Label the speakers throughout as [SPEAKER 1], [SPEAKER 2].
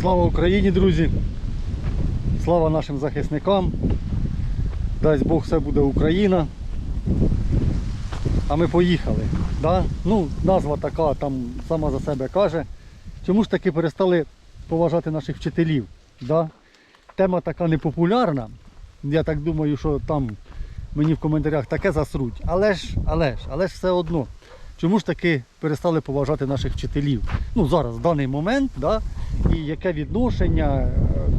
[SPEAKER 1] Слава Україні, друзі! Слава нашим захисникам! Дасть Бог все буде Україна. А ми поїхали. Да? Ну, назва така там сама за себе каже. Чому ж таки перестали поважати наших вчителів? Да? Тема така непопулярна. Я так думаю, що там мені в коментарях таке засруть. Але ж, але ж, але ж все одно. Чому ж таки перестали поважати наших вчителів? Ну, зараз, в даний момент, да? і яке відношення е,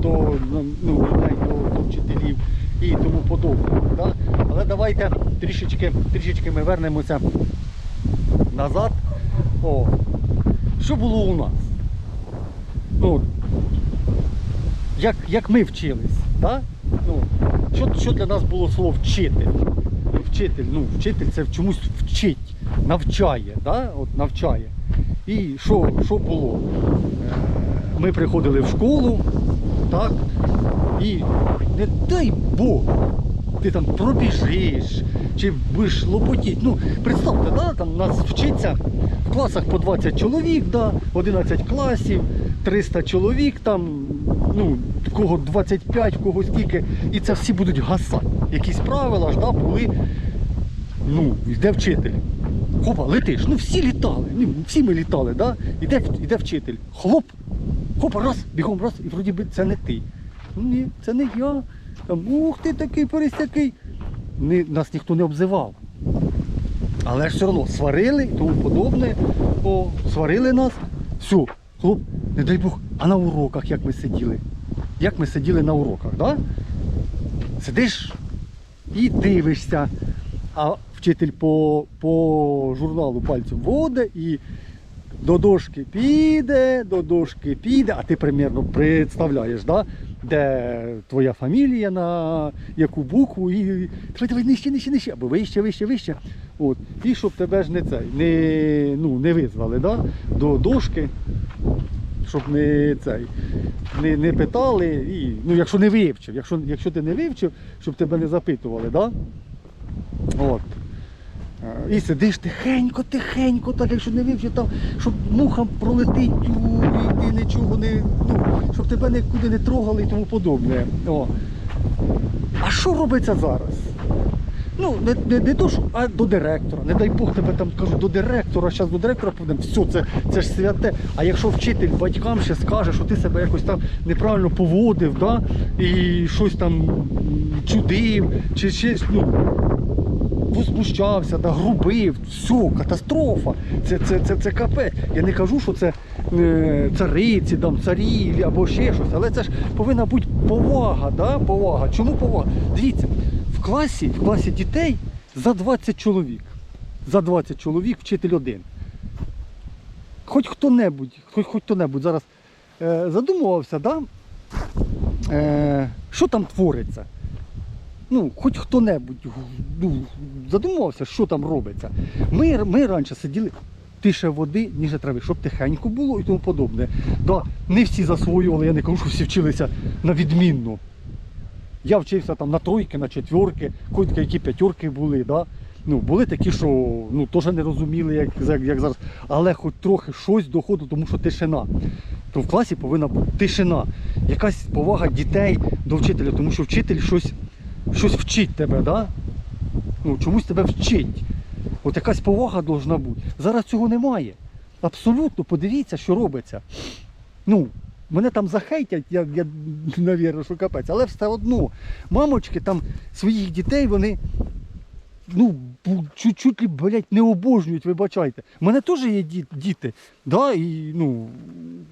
[SPEAKER 1] до, ну, ну, до, до вчителів і тому подобне. Да? Але давайте трішечки, трішечки ми вернемося назад. О, що було у нас? Ну, як, як ми вчились, да? ну, що, що для нас було слово вчитель? Ну, Вчитель, ну, вчитель це чомусь вчить, навчає, да? От навчає. І що, що було? Е, Ми приходили в школу, так, і не дай Бог, ти там пробіжиш, чи будеш лопотіти. Ну, представте, да, там нас вчиться в класах по 20 чоловік, да, 11 класів, 300 чоловік, там, ну, кого 25, кого скільки, і це всі будуть гасати. Якісь правила ж да, були. Ну, йде вчитель. Хопа, летиш. Ну всі літали. Ну, всі ми літали, да? Іде, іде вчитель. Хлоп, хопа, раз, бігом, раз, і вроді би це не ти. Ну, ні, це не я. Там, ух ти такий перестякий. Ні, нас ніхто не обзивав. Але ж все одно сварили і тому подобне. О, сварили нас. Все, хлоп, не дай Бог, а на уроках як ми сиділи? Як ми сиділи на уроках, да? Сидиш і дивишся, а вчитель по, по журналу пальцем водить і до дошки піде, до дошки піде, а ти примірно представляєш, да? де твоя фамілія, на яку букву, і давай, давай нижче, нижче, нижче, або вище, вище, вище. От. І щоб тебе ж не цей, не, ну, не визвали да? до дошки, щоб не цей, не, не питали, і, ну, якщо не вивчив, якщо, якщо ти не вивчив, щоб тебе не запитували. Да? От. І сидиш тихенько, тихенько, так якщо не вивчив, там, щоб муха пролетить, і ти нічого не. Ну, щоб тебе нікуди не трогали і тому подобне. О. А що робиться зараз? Ну, не, не, не то, що, а до директора. Не дай Бог тебе там кажуть, до директора, зараз до директора повинен, все, це, це ж святе. А якщо вчитель батькам ще скаже, що ти себе якось там неправильно поводив, да? і щось там чудив, чи щось, ну, возмущався, да, грубив, все, катастрофа. Це, це, це, це капець. Я не кажу, що це е, цариці, там, царі або ще щось, але це ж повинна бути повага. Да? повага. Чому повага? Дивіться, в класі, в класі дітей за 20 чоловік. За 20 чоловік вчитель один. Хоч хто-небудь, хоч, хоч хто-небудь зараз е, задумувався, да? е, що там твориться? Ну, хоч хто-небудь ну, задумувався, що там робиться. Ми, ми раніше сиділи тише води, ніж трави, щоб тихенько було і тому подобне. Да, не всі засвоювали, я не кажу, що всі вчилися на відмінно. Я вчився там на тройки, на четверки, койки, які п'ятерки були. Да? Ну, були такі, що ну, теж не розуміли, як, як, як зараз, але хоч трохи щось доходило, тому що тишина. То в класі повинна бути тишина, якась повага дітей до вчителя, тому що вчитель щось щось вчить тебе, да? ну, чомусь тебе вчить. От якась повага повинна бути. Зараз цього немає. Абсолютно, подивіться, що робиться. Ну, мене там захейтять, я, я навірно, що капець, але все одно. Мамочки там своїх дітей, вони ну, чуть-чуть, блядь, не обожнюють, вибачайте. У мене теж є діти. Да, і, ну,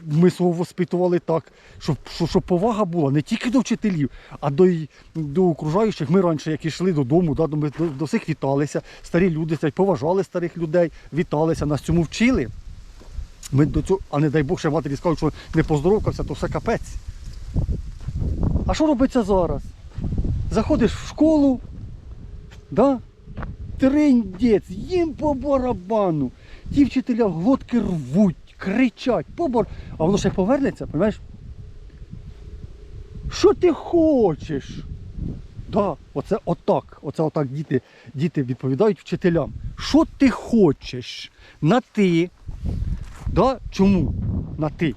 [SPEAKER 1] ми свого воспитували так, щоб, щоб, повага була не тільки до вчителів, а до, до окружаючих. Ми раніше, як ішли додому, да, ми до, до всіх віталися. Старі люди поважали старих людей, віталися, нас цьому вчили. Ми до цього, а не дай Бог, ще матері скажуть, що не поздоровкався, то все капець. А що робиться зараз? Заходиш в школу, да? Триндець, їм по барабану. Ті вчителя глотки рвуть, кричать, по бар... а воно ще повернеться, розумієш? Що ти хочеш? Да, оце отак. Оце отак діти, діти відповідають вчителям. Що ти хочеш? На ти. Да? Чому? На ти.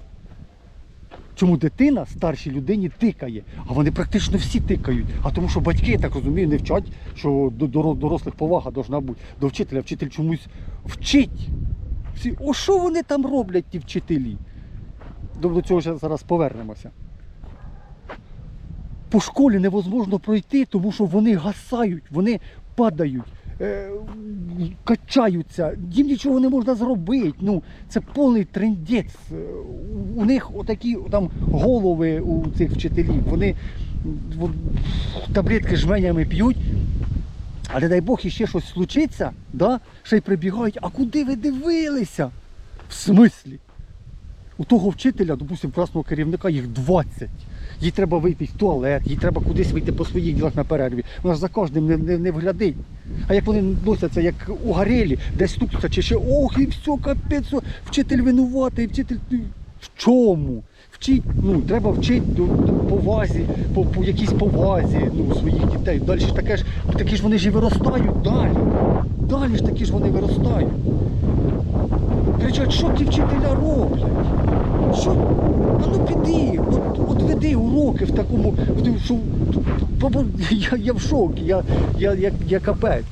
[SPEAKER 1] Чому дитина старшій людині тикає, а вони практично всі тикають. А тому що батьки, я так розумію, не вчать, що до дорослих повага должна бути до вчителя. Вчитель чомусь вчить. О, що вони там роблять, ті вчителі? До, цього зараз повернемося. По школі невозможно пройти, тому що вони гасають, вони падають, качаються, їм нічого не можна зробити. Ну, це повний трендець. Е, У них отакі там голови у цих вчителів. Вони таблетки жменями п'ють. А не дай Бог іще щось случиться, да? ще й прибігають, а куди ви дивилися? В смислі? У того вчителя, допустимо, класного керівника, їх 20. Їй треба вийти в туалет, їй треба кудись вийти по своїх ділах на перерві. Вона ж за кожним не, не, не вглядить. А як вони носяться, як угорелі, десь стукнуться, чи ще ох, і все, капець, вчитель винуватий, вчитель. В чому? Вчить, ну, треба вчити до, до повазі, по, по якійсь повазі ну, своїх дітей. Далі ж таке ж, такі ж вони ж і виростають далі. Далі ж такі ж вони виростають. Кричать, що ті вчителя роблять? Що? А ну піди, от, от в такому, що я, я в шокі, я, я, я, я капець.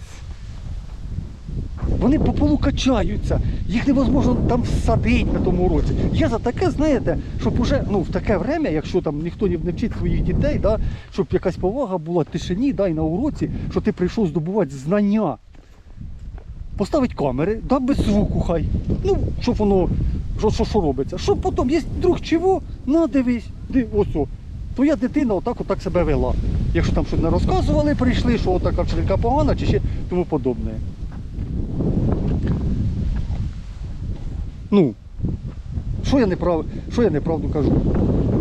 [SPEAKER 1] Вони по полу качаються, їх невозможно там всадити на тому уроці. Я за таке, знаєте, щоб уже ну, в таке время, якщо там ніхто не вчить своїх дітей, да, щоб якась повага була тишині, да, і на уроці, що ти прийшов здобувати знання. Поставить камери, да, без звуку хай. Ну, щоб воно, що, що, що робиться. Щоб потім, є друг чого, на дивись, ось. Твоя дитина отак отак себе вела. Якщо там щось не розказували, прийшли, що отака вчителька погана чи ще тому подобне. Ну, що я неправ... що я неправду кажу?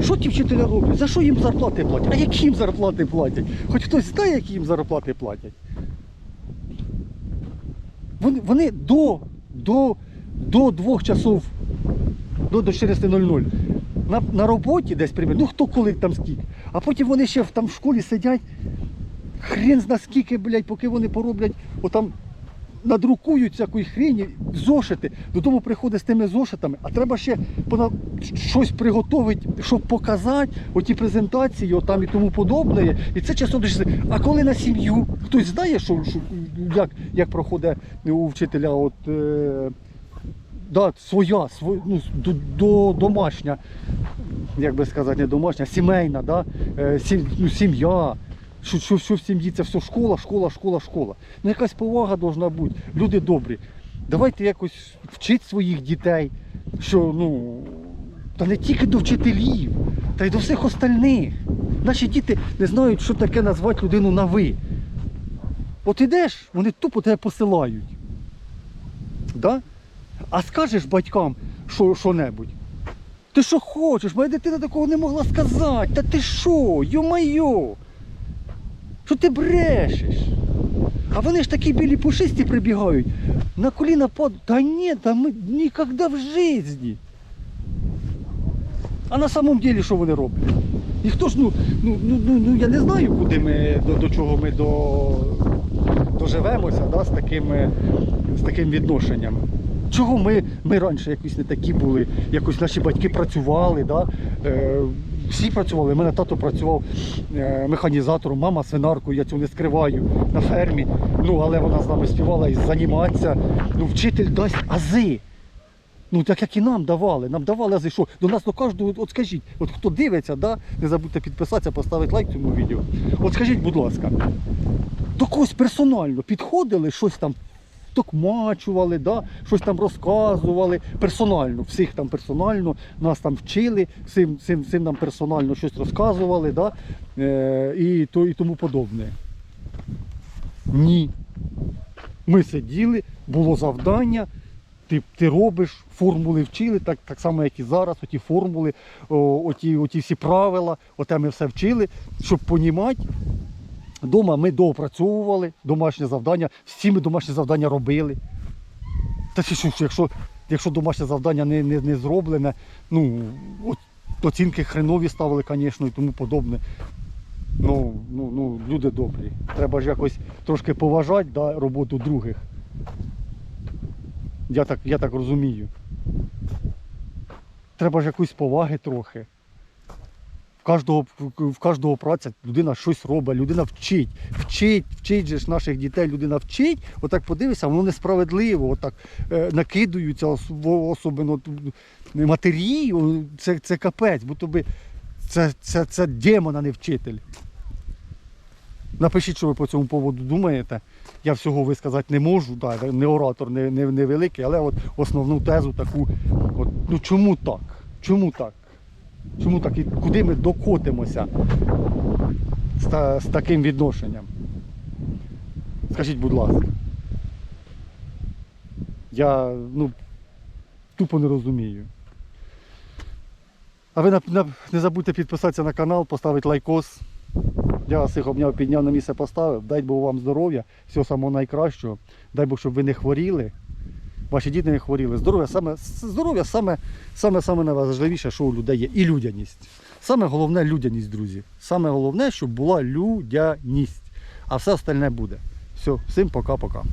[SPEAKER 1] Що ті вчителя роблять? За що їм зарплати платять? А які їм зарплати платять? Хоч хтось знає, які їм зарплати платять? Вони, вони до, до, до двох часов, до, до 14.00 на, на роботі десь примірно, ну хто коли там скільки. А потім вони ще там в школі сидять, хрен зна скільки, блядь, поки вони пороблять, отам надрукують всякої хрені, зошити. Додому приходить з тими зошитами, а треба ще пона- щось приготувати, щоб показати, оті презентації, отам і тому подобне. І це часом дуже. А коли на сім'ю, хтось знає, що, що, як, як проходить у вчителя от, е, да, своя, своя ну, до, до, домашня, як би сказати, не домашня, сімейна, да? е, сім, ну, сім'я. Що, що, що в сім'ї це все школа, школа, школа, школа. Ну якась повага повинна бути. Люди добрі. Давайте якось вчити своїх дітей, що ну, та не тільки до вчителів, та й до всіх остальних. Наші діти не знають, що таке назвати людину на ви. От ідеш, вони тупо тебе посилають. Да? А скажеш батькам що, що-небудь. Ти що хочеш? Моя дитина такого не могла сказати. Та ти що? Йо-майо! Що ти брешеш? А вони ж такі білі пушисті прибігають. На коліна падають. Та ні, та ми ніколи в житті. А на самом деле що вони роблять? Ніхто ж, ну, ну, ну, ну, ну я не знаю, куди ми, до, до чого ми до, доживемося да, з, такими, з таким відношенням. Чого ми, ми раніше якось не такі були, якось наші батьки працювали, да? е, всі працювали. У мене тато працював е, механізатором, мама свинаркою, я цього не скриваю на фермі. Ну, але вона з нами співала і займатися. Ну, вчитель дасть ази. Ну, так як і нам давали. Нам давали ази, що до нас до кожного, от скажіть, от хто дивиться, да? не забудьте підписатися, поставити лайк цьому відео. От скажіть, будь ласка, до когось персонально підходили, щось там токмачували, да? щось там розказували персонально, всіх там персонально, нас там вчили, всім, всім, всім нам персонально щось розказували, да? е, і, то, і тому подобне. Ні. Ми сиділи, було завдання, ти, ти робиш, формули вчили, так, так само, як і зараз, оті формули, о, оті, оті всі правила, оте ми все вчили, щоб понімати. Дома ми доопрацьовували домашнє завдання, всі ми домашні завдання робили. Та що, що, якщо, якщо домашнє завдання не, не, не зроблене, ну, оцінки хренові ставили, звісно, і тому подобне. Ну, ну, ну, люди добрі. Треба ж якось трошки поважати да, роботу других. Я так, я так розумію. Треба ж якоїсь поваги трохи. Кожного, в кожного праця людина щось робить, людина вчить. Вчить, вчить ж наших дітей, людина вчить. Отак подивися, воно несправедливо, отак е, накидаються, особливо матері, це, це капець, бо тобі це, це, це демон, а не вчитель. Напишіть, що ви по цьому поводу думаєте. Я всього висказати не можу, да, не оратор, не, не, не великий, але от основну тезу таку. От, ну чому так? Чому так? Чому так? І куди ми докотимося з, та, з таким відношенням? Скажіть, будь ласка. Я ну, тупо не розумію. А ви не забудьте підписатися на канал, поставити лайкос. Я вас всіх обняв, підняв на місце поставив. Дай Бог вам здоров'я, всього самого найкращого. Дай Бог, щоб ви не хворіли. Ваші діти не хворіли. Здоров'я саме, здоров'я саме, саме, саме найважливіше, що у людей є. І людяність. Саме головне людяність, друзі. Саме головне, щоб була людяність. А все остальне буде. Все, всім пока-пока.